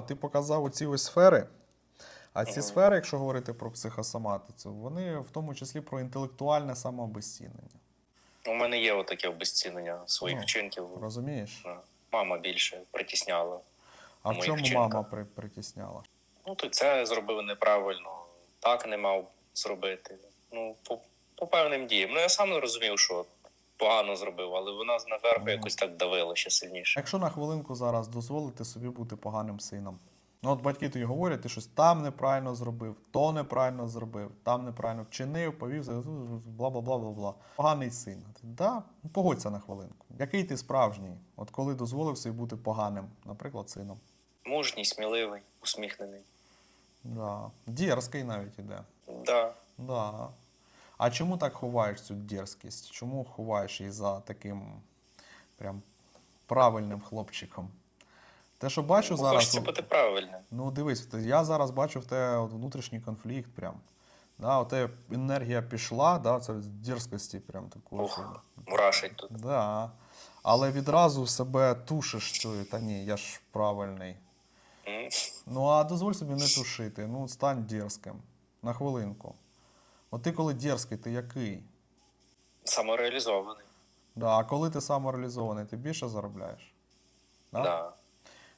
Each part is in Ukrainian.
Ти показав оці ось сфери. А ці Мгм. сфери, якщо говорити про психосоматику, вони в тому числі про інтелектуальне самообезцінення. У мене є отаке обезцінення своїх Ну, вчинків. Розумієш? Е, Мама більше притісняла. А в чому вчинках. мама при, притісняла? Ну, ти це зробив неправильно, так не мав зробити. Ну, по, по певним діям. Ну, я сам не розумів, що погано зробив, але вона наверху Мгм. якось так давила ще сильніше. Якщо на хвилинку зараз дозволити собі бути поганим сином. Ну, от батьки тобі говорять, ти щось там неправильно зробив, то неправильно зробив, там неправильно вчинив, повів, бла бла бла бла бла. Поганий син. Ти, да? Ну, Погодься на хвилинку. Який ти справжній? От коли дозволив собі бути поганим, наприклад, сином. Мужній, сміливий, усміхнений. Да. Дерзкий навіть іде. Да. Да. А чому так ховаєш цю дерзкість? Чому ховаєш її за таким прям правильним хлопчиком? Те, що бачу Бо зараз. хочеться бути правильним. Ну, дивись, я зараз бачу в тебе от внутрішній конфлікт. Прям. Да, от тебе енергія пішла, да, це з дерзкості прям такої. Ух, мурашить тут. Да. Але відразу себе тушиш, що та ні, я ж правильний. М. Ну а дозволь собі не тушити. Ну, стань дерзким. На хвилинку. От ти коли дерзкий, ти який? Самореалізований. Да, а коли ти самореалізований, ти більше заробляєш? Да. Да?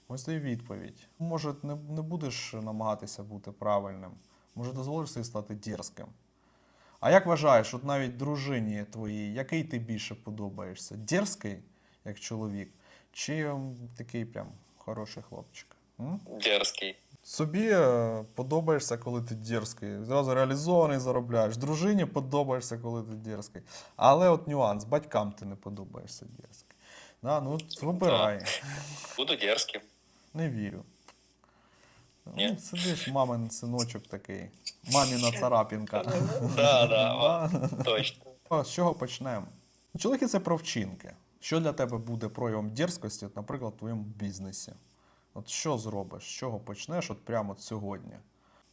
Ось тобі відповідь. Може, не, не будеш намагатися бути правильним. Може, дозволиш собі стати дерзким. А як вважаєш, от навіть дружині твоїй, який ти більше подобаєшся? Дерзкий, як чоловік, чи такий прям хороший хлопчик? М? Дерзкий. Собі е, подобаєшся, коли ти дерзкий. Зразу реалізований заробляєш. Дружині подобаєшся, коли ти дерзкий. Але от нюанс, батькам ти не подобаєшся дерзкий. Да, ну, вибирай. Буду дерзким. Не вірю. Ні? Ну, сидиш, мамин синочок такий. Маміна царапінка. Да, да, точно. З чого почнемо? Ну, Чоловіки це про вчинки. Що для тебе буде проявом дерзкості, наприклад, в твоєму бізнесі? От що зробиш? З чого почнеш от прямо от сьогодні?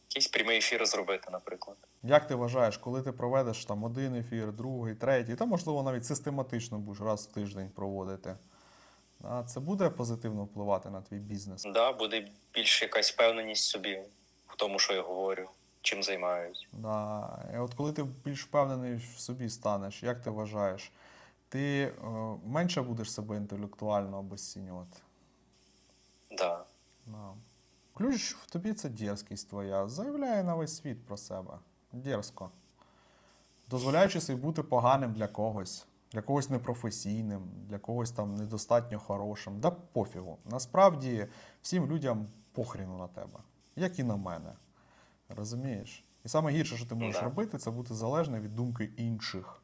Якийсь прямий ефір зробити, наприклад. Як ти вважаєш, коли ти проведеш там один ефір, другий, третій, та можливо навіть систематично будеш раз в тиждень проводити? А це буде позитивно впливати на твій бізнес? Да, буде більш якась впевненість в собі в тому, що я говорю, чим займаюсь. Да. І от коли ти більш впевнений в собі станеш, як ти вважаєш, ти е, менше будеш себе інтелектуально обесцінювати? Ключ в тобі це дерзкість твоя. Заявляє на весь світ про себе. Дерзко. Дозволяючи собі бути поганим для когось, для когось непрофесійним, для когось там недостатньо хорошим. Да пофігу. Насправді всім людям похріну на тебе, як і на мене. Розумієш? І саме гірше, що ти можеш Да. робити, це бути залежним від думки інших.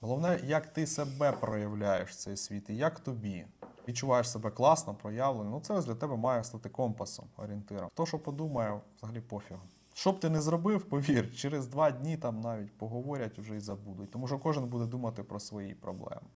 Головне, як ти себе проявляєш в цей світ і як тобі. Відчуваєш себе класно, проявлено. Ну, це ось для тебе має стати компасом, орієнтиром. То, що подумає, взагалі пофігу. Що б ти не зробив, повір, через два дні там навіть поговорять вже і забудуть. Тому що кожен буде думати про свої проблеми.